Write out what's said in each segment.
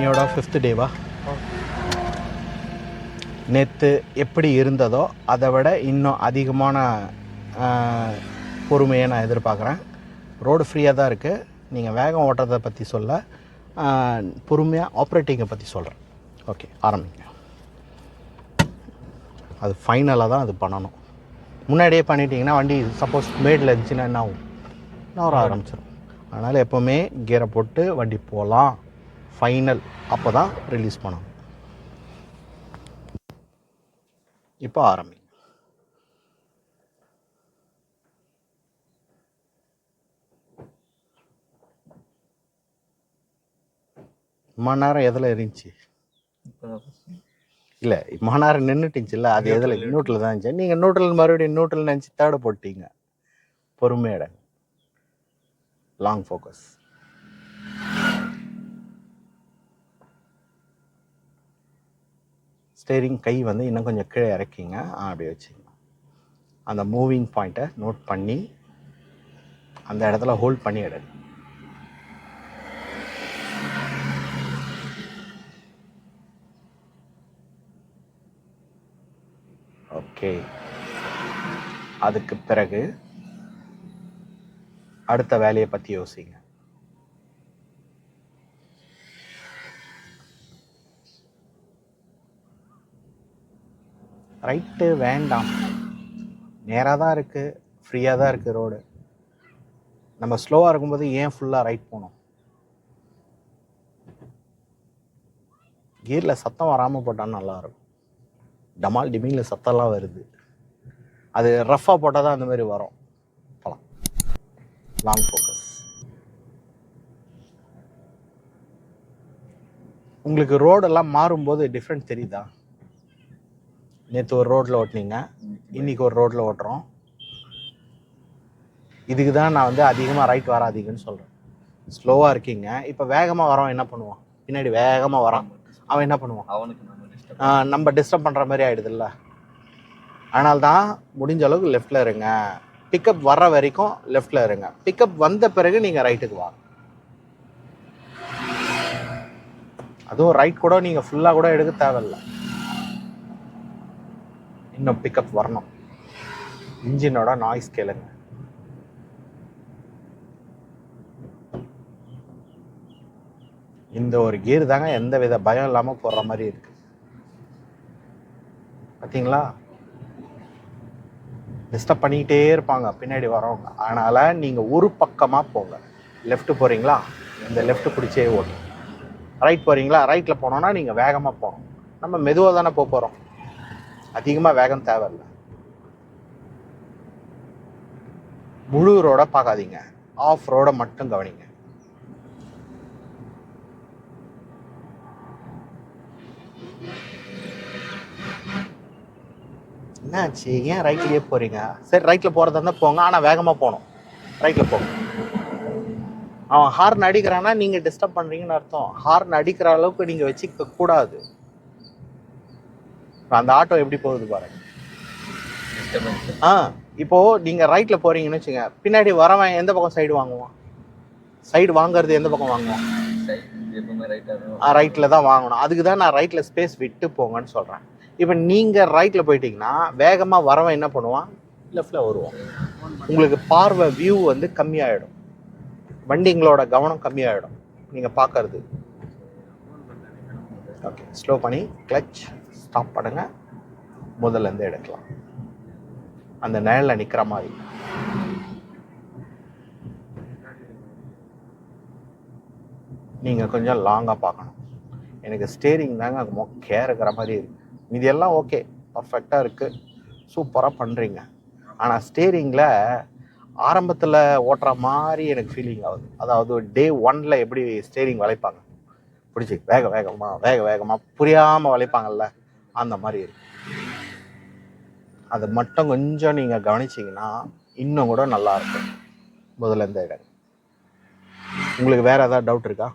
இன்னையோட ஃபிஃப்த் டேவா நேற்று எப்படி இருந்ததோ அதை விட இன்னும் அதிகமான பொறுமையை நான் எதிர்பார்க்குறேன். ரோடு ஃப்ரீயாக தான் இருக்குது நீங்கள் வேகம் ஓட்டுறதை பற்றி சொல்ல பொறுமையாக ஆப்ரேட்டிங்கை பற்றி சொல்கிறேன் ஓகே ஆரம்பிங்க. அது ஃபைனலாக தான் அது பண்ணணும். முன்னாடியே பண்ணிட்டீங்கன்னா வண்டி சப்போஸ் மேடில் இருந்துச்சுன்னா என்ன ஆகும்? நவர ஆரம்பிச்சிடும் அதனால் எப்போவுமே கியரை போட்டு வண்டி போகலாம். ஃபைனல் அப்போ தான் ரிலீஸ் பண்ணணும். இப்போ ஆரம்பி. மணி நேரம் எதில் இருந்துச்சு? இல்லை மணி நேரம் நின்றுட்டுச்சுல்ல அது எதில்? நியூட்டில் தான் இருந்துச்சு. நீங்கள் நியூட்ரல் மறுபடியும் நியூட்ரல் நினச்சி தேர்டு போட்டீங்க. பொறுமையோட லாங் ஃபோக்கஸ் ஸ்டேரிங் கை வந்து இன்னும் கொஞ்சம் கீழே இறக்கிங்க. ஆ, அப்படியே வச்சுங்க அந்த மூவிங் பாயிண்ட்டை நோட் பண்ணி அந்த இடத்துல ஹோல்ட் பண்ணி எடுங்க ஓகே அதுக்கு பிறகு அடுத்த வேலையை பற்றி யோசிங்க. ரைட்டு வேண்டாம். நேராக தான் இருக்குது ஃப்ரீயாக தான் இருக்குது ரோடு நம்ம ஸ்லோவாக இருக்கும்போது ஏன் ஃபுல்லாக ரைட் போகணும்? கியரில் சத்தம் வராமல் போட்டால் நல்லாயிருக்கும். டமால் டிமிங்கில் சத்தம்லாம் வருது. அது ரஃப்பாக போட்டால் தான் அந்த மாதிரி வரும். போகலாம் லாங் ஃபோக்கஸ் உங்களுக்கு ரோடெல்லாம் மாறும்போது டிஃப்ரெண்ட் தெரியுதா? நேற்று ஒரு ரோட்டில் ஓட்டுனீங்க. இன்னைக்கு ஒரு ரோட்டில் ஓட்டுறோம். இதுக்கு தான் நான் வந்து அதிகமாக ரைட் வராதீங்கன்னு சொல்கிறேன் ஸ்லோவாக இருக்கீங்க. இப்போ வேகமாக வரவன் என்ன பண்ணுவான்? பின்னாடி வேகமாக வரான். அவன் என்ன பண்ணுவான்? அவனுக்கு நம்ம டிஸ்டர்ப் பண்ணுற மாதிரி ஆயிடுதுல்ல. அதனால தான் முடிஞ்ச அளவுக்கு லெஃப்டில் இருங்க. பிக்கப் வர்ற வரைக்கும் லெஃப்டில் இருங்க. பிக்கப் வந்த பிறகு நீங்கள் ரைட்டுக்கு வாங்க அதுவும் ரைட் கூட நீங்கள் ஃபுல்லாக கூட எடுக்க தேவையில்ல. இன்னும் பிக்கப் வரணும். இன்ஜினோட நாய்ஸ் கேளுங்க. இந்த ஒரு கியர் தாங்க எந்த வித பயம் இல்லாமல் போடுற மாதிரி இருக்கு. பார்த்தீங்களா டிஸ்டர்ப் பண்ணிக்கிட்டே இருப்பாங்க. பின்னாடி வரவங்க. அதனால் நீங்கள் ஒரு பக்கமாக போங்க. லெஃப்ட் போகிறீங்களா இந்த லெஃப்ட் பிடிச்சே ஓட்டு ரைட் போகிறீங்களா ரைட்டில் போனோன்னா நீங்கள் வேகமாக போகணும். நம்ம மெதுவாக தானே போக போகிறோம் அதிகமாக வேகம் தேவையில்ல. முழு ரோட பார்க்காதீங்க. ஆஃப் ரோட மட்டும் கவனிங்க. என்னாச்சு? ஏன் ரைட்லயே போறீங்க? சரி ரைட்ல போறதா இருந்தா போங்க. ஆனா வேகமா போகணும். ரைட்ல போங்க. அவன் ஹார்ன் அடிக்கிறான்னா நீங்க டிஸ்டர்ப் பண்றீங்கன்னு அர்த்தம். ஹார்ன் அடிக்கிற அளவுக்கு நீங்க வச்சுக்க கூடாது. அந்த ஆட்டோ எப்படி போகுது பாருங்க ஆ இப்போ நீங்க ரைட்ல போறீங்கன்னு வச்சுங்க பின்னாடி வரவன் எந்த பக்கம் சைடு வாங்குவான்? சைடு வாங்குறது எந்த பக்கம் வாங்குவான்? ரைட்டில் தான் வாங்கணும். அதுக்கு தான் நான் ரைட்டில் ஸ்பேஸ் விட்டு போங்கன்னு சொல்கிறேன் இப்போ நீங்கள் ரைட்டில் போயிட்டீங்கன்னா வேகமாக வரவன் என்ன பண்ணுவான்? லெஃப்டில் வருவான். உங்களுக்கு பார்வை வியூ வந்து கம்மியாயிடும். வண்டிங்களோட கவனம் கம்மியாயிடும். நீங்கள் பார்க்கறது. ஓகே ஸ்லோ பண்ணி கிளச் ஸ்டாப் பண்ணுங்கள் முதல்ல இருந்து எடுக்கலாம். அந்த நிழலில் நிற்கிற மாதிரி. நீங்கள் கொஞ்சம் லாங்காக பார்க்கணும். எனக்கு ஸ்டேரிங் தாங்க மொக்கையாக இருக்கிற மாதிரி இருக்குது மீதி எல்லாம் ஓகே பர்ஃபெக்டாக இருக்குது சூப்பராக பண்ணுறீங்க ஆனால் ஸ்டேரிங்கில் ஆரம்பத்தில் ஓட்டுற மாதிரி எனக்கு ஃபீலிங் ஆகுது. அதாவது டே ஒன்ல எப்படி ஸ்டேரிங் வளைப்பாங்க? பிடிச்சி வேக வேகமாக வேக வேகமாக புரியாமல் வளைப்பாங்கல்ல? அந்த மாதிரி இருக்கு. அது மட்டும் கொஞ்சம் நீங்கள் கவனிச்சிங்கன்னா இன்னும் கூட நல்லா இருக்கும். முதல்ல இந்த இடம். உங்களுக்கு வேற ஏதாவது டவுட் இருக்கா?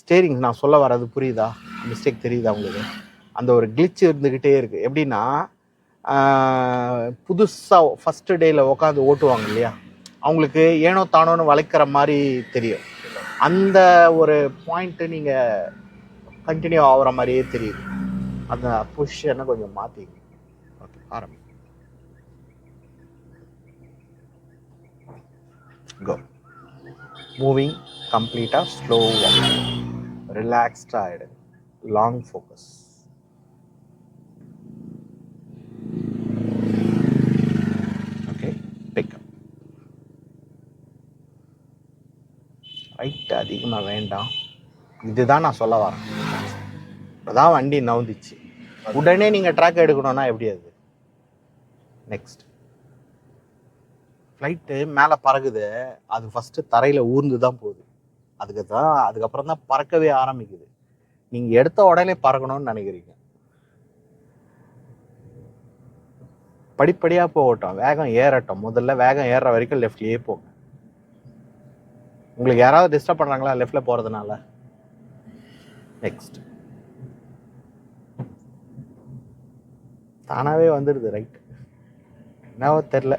ஸ்டேரிங் நான் சொல்ல வர்றது புரியுதா? மிஸ்டேக் தெரியுதா உங்களுக்கு? அந்த ஒரு கிளிச் இருந்துக்கிட்டே இருக்கு. எப்படின்னா புதுசாக ஃபஸ்ட்டு டேயில் உட்காந்து ஓட்டுவாங்க இல்லையா? அவங்களுக்கு ஏனோ தானோன்னு வளைக்கிற மாதிரி தெரியும். அந்த ஒரு பாயிண்ட்டு நீங்கள் கண்டினியூ ஆகிற மாதிரியே தெரியுது. அந்த பொசிஷனை கொஞ்சம் மாற்றிங்க ஓகே ஆரம்பி. கோ மூவிங் கம்ப்ளீட்டாக ஸ்லோவாக ரிலாக்ஸ்டாக ஆகிடு லாங் ஃபோக்கஸ் ரைட் அதிகமாக வேண்டாம். இதுதான் நான் சொல்ல வரேன். தான் வண்டி நவுந்துச்சு. உடனே நீங்கள் ட்ராக் எடுக்கணும்னா எப்படி அது? நெக்ஸ்ட் ஃப்ளைட்டு மேலே பறகுது அது ஃபஸ்ட்டு தரையில் ஊர்ந்து தான் போகுது. அதுக்கு தான் அதுக்கப்புறம் தான் பறக்கவே ஆரம்பிக்குது. நீங்கள் எடுத்த உடனே பறக்கணும்னு நினைக்கிறீங்க. படிப்படியாக போகட்டும். வேகம் ஏறட்டும். முதல்ல வேகம் ஏறுற வரைக்கும் லெஃப்ட்லேயே போங்க. உங்களுக்கு யாராவது டிஸ்டர்ப் பண்ணுறாங்களா லெஃப்டில் போகிறதுனால நெக்ஸ்ட் தானாகவே வந்துடுது ரைட் என்னவோ தெரில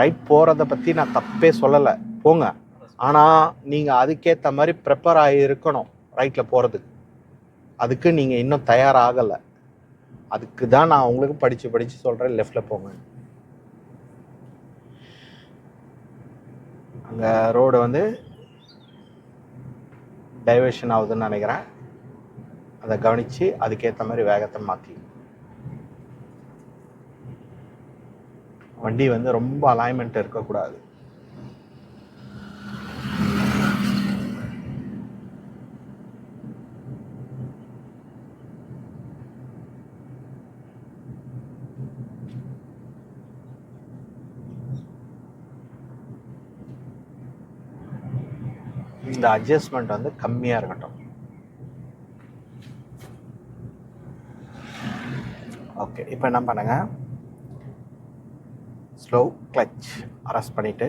ரைட் போகிறத பற்றி நான் தப்பே சொல்லலை. போங்க. ஆனால் நீங்கள் அதுக்கேற்ற மாதிரி ப்ரிப்பேர் ஆகி இருக்கணும் ரைட்டில் போகிறதுக்கு அதுக்கு நீங்கள் இன்னும் தயாராகலை. அதுக்கு தான் நான் உங்களுக்கு படித்து படித்து சொல்கிறேன் லெஃப்டில் போங்க. அங்கே ரோடு வந்து டைவர்ஷன் ஆகுதுன்னு நினைக்கிறேன். அதை கவனித்து அதுக்கேற்ற மாதிரி வேகத்தை மாற்றி வண்டி வந்து ரொம்ப அலைன்மெண்ட் இருக்கக்கூடாது. இந்த அட்ஜஸ்ட்மெண்ட் வந்து கம்மியாக இருக்கட்டும். ஓகே இப்போ என்ன பண்ணுங்க? ஸ்லோ கிளச் அரெஸ்ட் பண்ணிவிட்டு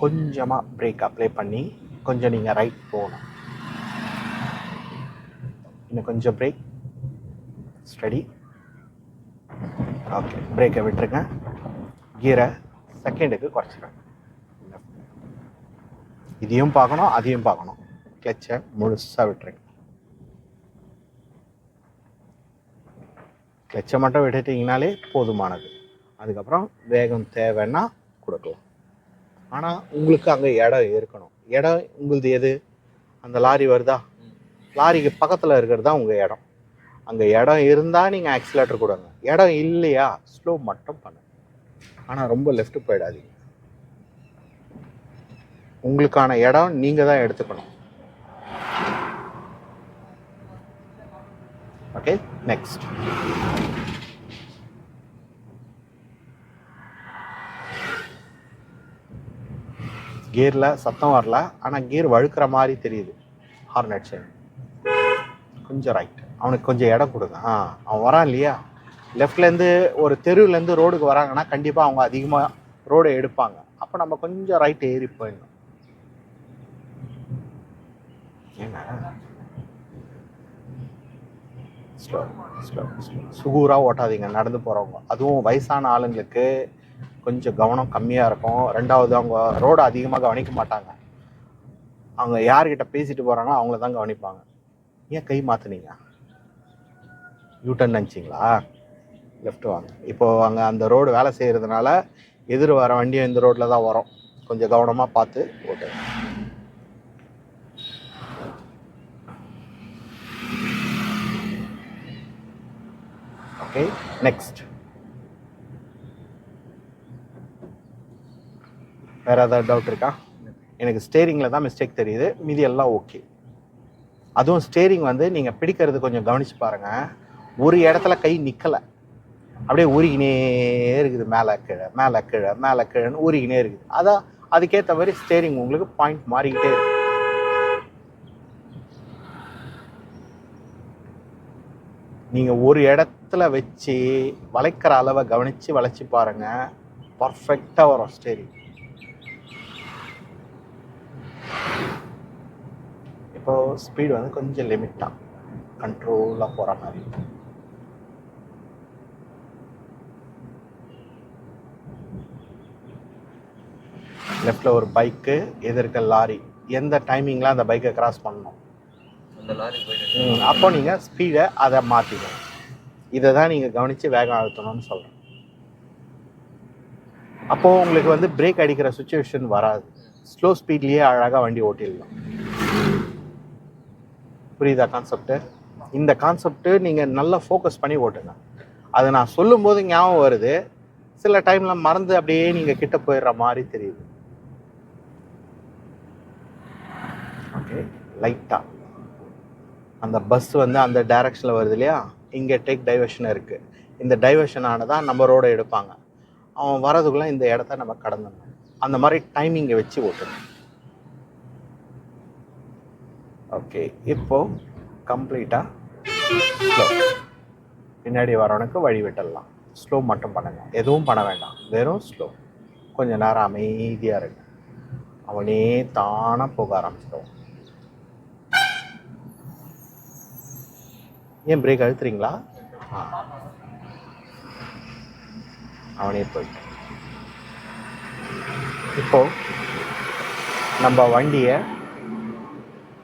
கொஞ்சமாக பிரேக் அப்ளை பண்ணி கொஞ்சம் நீங்கள் ரைட் போகணும். இன்னும் கொஞ்சம் பிரேக் ஸ்டடி ஓகே பிரேக்கை விட்டுருங்க. கீரை செகண்டுக்கு குறைச்சிருங்க. இதையும் பார்க்கணும் அதையும் பார்க்கணும். கிளச்சை முழுசாக விட்டுருங்க. கிளச்சை மட்டும் விட்டுட்டிங்கனாலே போதுமானது. அதுக்கப்புறம் வேகம் தேவைன்னா கொடுக்கலாம். ஆனால் உங்களுக்கு அங்கே இடம் இருக்கணும். இடம் உங்களுது எது? அந்த லாரி வருதா? லாரிக்கு பக்கத்தில் இருக்கிறது தான் உங்கள் இடம். அங்கே இடம் இருந்தால் நீங்கள் ஆக்சிலேட்டர் கொடுங்க. இடம் இல்லையா? ஸ்லோ மட்டும் பண்ணுங்க. ஆனால் ரொம்ப லெஃப்ட் போயிடாதீங்க. உங்களுக்கான இடம் நீங்கள் தான் எடுத்துக்கணும். ஓகே நெக்ஸ்ட் கியரில் சத்தம் வரல ஆனால் கியர் வழுக்கிற மாதிரி தெரியுது. ஹார்னட் சைடு கொஞ்சம் ரைட் அவனுக்கு கொஞ்சம் இடம் கொடுங்க. ஆ அவன் வரான் இல்லையா? லெஃப்ட்லேருந்து ஒரு தெருவுலேருந்து ரோடுக்கு வராங்கன்னா கண்டிப்பாக அவங்க அதிகமாக ரோடை எடுப்பாங்க. அப்போ நம்ம கொஞ்சம் ரைட் ஏறி போயிடணும். ஏங்க? சுகூராக ஓட்டாதீங்க நடந்து போகிறவங்க அதுவும் வயசான ஆளுங்களுக்கு கொஞ்சம் கவனம் கம்மியாக இருக்கும். ரெண்டாவது அவங்க ரோடை அதிகமாக கவனிக்க மாட்டாங்க. அவங்க யார்கிட்ட பேசிட்டு போகிறாங்களோ அவங்கள தான் கவனிப்பாங்க. ஏன் கை மாற்றுனீங்க யூட்டன் நினச்சிங்களா லெஃப்ட் வாங்க. இப்போது அங்கே அந்த ரோடு வேலை செய்கிறதுனால எதிர் வர வண்டியும் இந்த ரோட்டில் தான் வரும். கொஞ்சம் கவனமாக பார்த்து ஓட்டுங்க. ஓகே நெக்ஸ்ட் வேற ஏதாவது டவுட் இருக்கா? எனக்கு ஸ்டேரிங்கில் தான் மிஸ்டேக் தெரியுது. மீதி எல்லாம் ஓகே அதுவும் ஸ்டேரிங் வந்து நீங்கள் பிடிக்கிறது கொஞ்சம் கவனிச்சு பாருங்கள் ஒரு இடத்துல கை நிற்கலை அப்படியே ஊறிக்கினே இருக்குது. மேலே கீழே மேலே கீழே மேலே கீழேன்னு ஊறிக்கினே இருக்குது. அதான் அதுக்கேற்ற மாதிரி ஸ்டேரிங் உங்களுக்கு பாயிண்ட் மாறிக்கிட்டே இருக்கு. நீங்கள் ஒரு இடத்துல வச்சு வளைக்கிற அளவை கவனித்து வளைச்சி பாருங்க. பர்ஃபெக்டாக வரும் ஸ்டேரிங் இப்போ ஸ்பீடு வந்து கொஞ்சம் லிமிட்டாக கண்ட்ரோலாக போகிற மாதிரி. லெஃப்டில் ஒரு பைக்கு எதிர்க்க லாரி எந்த டைமிங்கில் அந்த பைக்கை கிராஸ் பண்ணணும்? அப்போ நீங்கள் ஸ்பீடை அதை மாற்றிக்கணும் இதை தான் நீங்கள் கவனித்து வேகம் அழுத்தணும்னு சொல்கிறேன் அப்போது உங்களுக்கு வந்து பிரேக் அடிக்கிற சுச்சுவேஷன் வராது. ஸ்லோ ஸ்பீட்லேயே அழகாக வண்டி ஓட்டிடலாம். புரியுதா கான்செப்ட்டு இந்த கான்செப்ட்டு நீங்கள் நல்லா ஃபோக்கஸ் பண்ணி ஓட்டுங்க. அதை நான் சொல்லும்போது ஞாபகம் வருது. சில டைமில் மறந்து அப்படியே நீங்கள் கிட்ட போயிடுற மாதிரி தெரியுது. ஓகே லைட்டாக அந்த பஸ் வந்து அந்த டைரக்ஷனில் வருது இல்லையா? இங்கே டேக் டைவர்ஷன் இருக்குது இந்த டைவர்ஷன் ஆனதான் நம்ம ரோடை எடுப்பாங்க. அவன் வரதுக்குள்ளே இந்த இடத்த நம்ம கடந்துடணும். அந்த மாதிரி டைமிங்கை வச்சு ஓட்டணும். ஓகே இப்போ கம்ப்ளீட்டாக பின்னாடி வரவனுக்கு வழி விட்டுடலாம். ஸ்லோ மட்டும் பண்ணுங்கள் எதுவும் பண்ண வேண்டாம். வெறும் ஸ்லோ கொஞ்சம் நேரம் அமைதியாக இருங்க. அவனே தானாக போக ஆரம்பிச்சிடுவான். ஏன் பிரேக் அழுத்துறீங்களா? அவனே போயிட்டு இப்போ நம்ம வண்டியை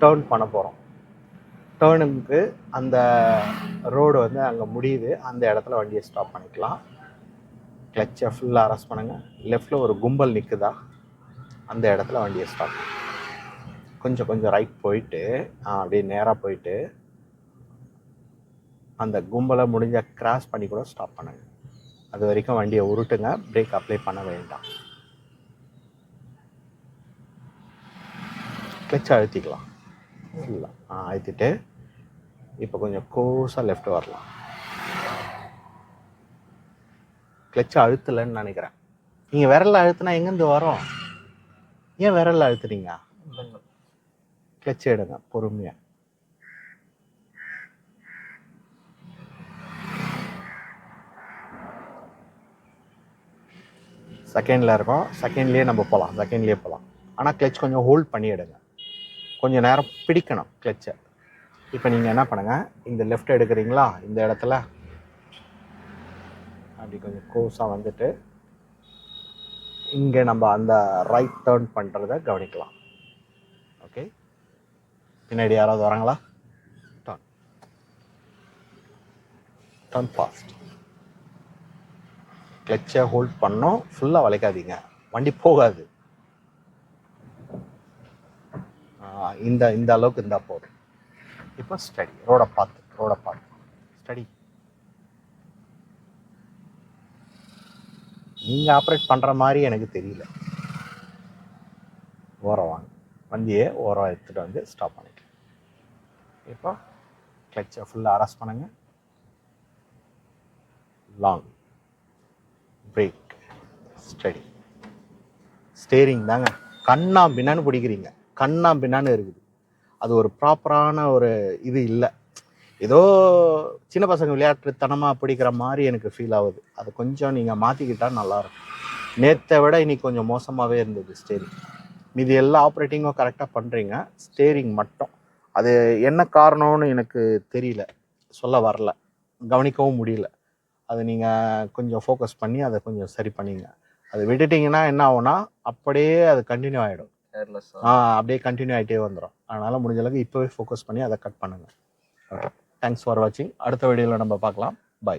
டேர்ன் பண்ண போகிறோம் டேர்னுக்கு அந்த ரோடு வந்து அங்கே முடியுது. அந்த இடத்துல வண்டியை ஸ்டாப் பண்ணிக்கலாம். கிளச்சை ஃபுல்லாக அரெஸ்ட் பண்ணுங்கள் லெஃப்டில் ஒரு கும்பல் நிற்குதா அந்த இடத்துல வண்டியை ஸ்டாப் கொஞ்சம் கொஞ்சம் ரைட் போயிட்டு அப்படியே நேராக போயிட்டு அந்த கும்பலை முடிஞ்ச கிராஸ் பண்ணி கூட ஸ்டாப் பண்ணுங்க அது வரைக்கும் வண்டியை உருட்டுங்க பிரேக் அப்ளை பண்ண வேண்டாம். கிளச் அழுத்திக்கலாம். ஃபுல்லாக ஆ. அழுத்திட்டு இப்போ கொஞ்சம் கோஸாக லெஃப்ட் வரலாம். கிளச் அழுத்தலைன்னு நினைக்கிறேன். நீங்கள் விரல்ல அழுத்தினா எங்கேருந்து வரும்? ஏன் விரல்ல அழுத்துறீங்க? கிளச் எடுங்க பொறுமையாக செகண்டில் இருக்கோம். செகண்ட்லேயே நம்ம போகலாம் செகண்ட்லேயே போகலாம் ஆனால் கிளச் கொஞ்சம் ஹோல்ட் பண்ணி எடுங்க கொஞ்சம் நேரம் பிடிக்கணும் கிளச்சை இப்போ நீங்கள் என்ன பண்ணுங்கள் இந்த லெஃப்ட் எடுக்கிறீங்களா? இந்த இடத்துல. அப்படி கொஞ்சம் கோர்ஸாக வந்துட்டு இங்கே நம்ம அந்த ரைட் டேர்ன் பண்ணுறத கவனிக்கலாம். ஓகே பின்னாடி யாராவது வராங்களா? டர்ன் டர்ன் ஃபாஸ்ட் கிளச்சை ஹோல்ட் பண்ணோம். ஃபுல்லாக வளைக்காதீங்க. வண்டி போகாது. இந்த இந்த அளவுக்கு இருந்தால் போதும். இப்போ ஸ்டடி ரோடை பார்த்து ரோடை பார்த்து. ஸ்டடி நீங்கள் ஆப்ரேட் பண்ணுற மாதிரி எனக்கு தெரியல. ஓரம் வாங்க. வண்டியை ஓரம் எடுத்துகிட்டு வந்து ஸ்டாப் பண்ணிக்கலாம் இப்போ கிளச்சை ஃபுல்லாக அரெஸ்ட் பண்ணுங்க. லாங் பிரேக் ஸ்டடி ஸ்டேரிங் தாங்க. கண்ணா பின்னான்னு பிடிக்கிறீங்க. கண்ணா பின்னான்னு இருக்குது. அது ஒரு ப்ராப்பரான ஒரு இது இல்லை. ஏதோ சின்ன பசங்க விளையாட்டுத்தனமாக பிடிக்கிற மாதிரி எனக்கு ஃபீல் ஆகுது. அது கொஞ்சம் நீங்கள் மாற்றிக்கிட்டால் நல்லாயிருக்கும். நேற்றை விட இன்னைக்கு கொஞ்சம் மோசமாகவே இருந்தது ஸ்டேரிங் மீதி எல்லா ஆப்ரேட்டிங்கும் கரெக்டாக பண்ணுறீங்க ஸ்டேரிங் மட்டும். அது என்ன காரணம்னு எனக்கு தெரியல. சொல்ல வரல. கவனிக்கவும் முடியல. அது நீங்கள் கொஞ்சம் ஃபோக்கஸ் பண்ணி அதை கொஞ்சம் சரி பண்ணிங்க. அதை விட்டுட்டிங்கன்னா என்ன ஆகும்னா அப்படியே அது கண்டினியூ ஆகிடும் ஆ அப்படியே கண்டினியூ ஆகிட்டே வந்துடும் அதனால் முடிஞ்ச அளவுக்கு இப்போவே ஃபோக்கஸ் பண்ணி அதை கட் பண்ணுங்கள் ஓகே தேங்க்ஸ் ஃபார் வாட்சிங் அடுத்த வீடியோவில் நம்ம பார்க்கலாம். பை